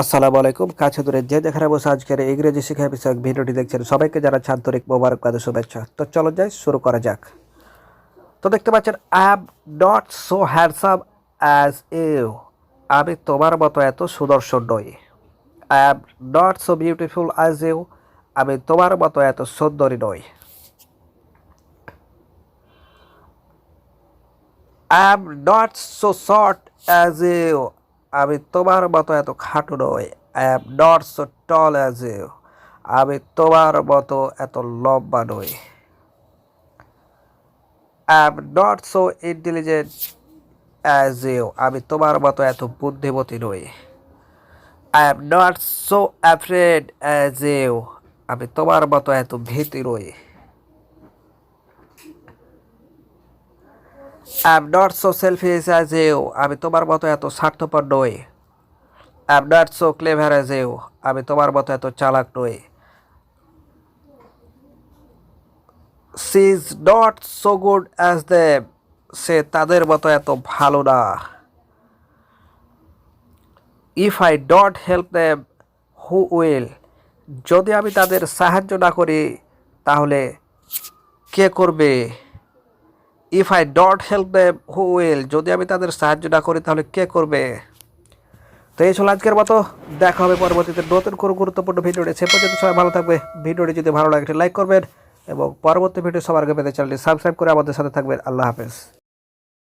আসসালামু আলাইকুম। কাছে দূরে যে যেখানে বসে আজকের ইংরেজি শিক্ষা বিষয়ক ভিডিওটি দেখছেন, সবাইকে যারা মোবারকবাদ ও শুভেচ্ছা। তো চলো যাই, শুরু করা যাক। তো দেখতে পাচ্ছেন I am not so handsome as you আমি তোমার মতো এত সুদর্শন নই। I am not so beautiful as you আমি তোমার মতো এত সুন্দরী নই। I am not so short as you আমি তোমার মতো এত খাটো নই I am not so tall as you আমি তোমার মতো এত লম্বা নই। I am not so intelligent as you আমি তোমার মতো এত বুদ্ধিমতী নই। I am not so afraid as you আমি তোমার মতো এত ভীতি নই। I am not so selfish as you আমি তোমার মতো এত স্বার্থপর নই। I am not so clever as you আমি তোমার মতো এত চালাক নই। She is not so good as them সে তাদের মতো এত ভালো না। ইফ আই ডট হেল্প দেম হু উইল যদি আমি তাদের সাহায্য না করি, তাহলে কে করবে? ইফ আই ডট হেল্প দ্য হু উইল যদি আমি তাদের সাহায্য না করি, তাহলে কে করবে? তো এই ছিল আজকের মতো। দেখা হবে পরবর্তীতে নতুন কোনো গুরুত্বপূর্ণ ভিডিওটি সে পর্যন্ত সবাই ভালো থাকবে ভিডিওটি যদি ভালো লাগে লাইক করবেন এবং পরবর্তী ভিডিও সবার আগে পেতে চ্যানেলটি সাবস্ক্রাইব করে আমাদের সাথে থাকবেন। আল্লাহ হাফেজ।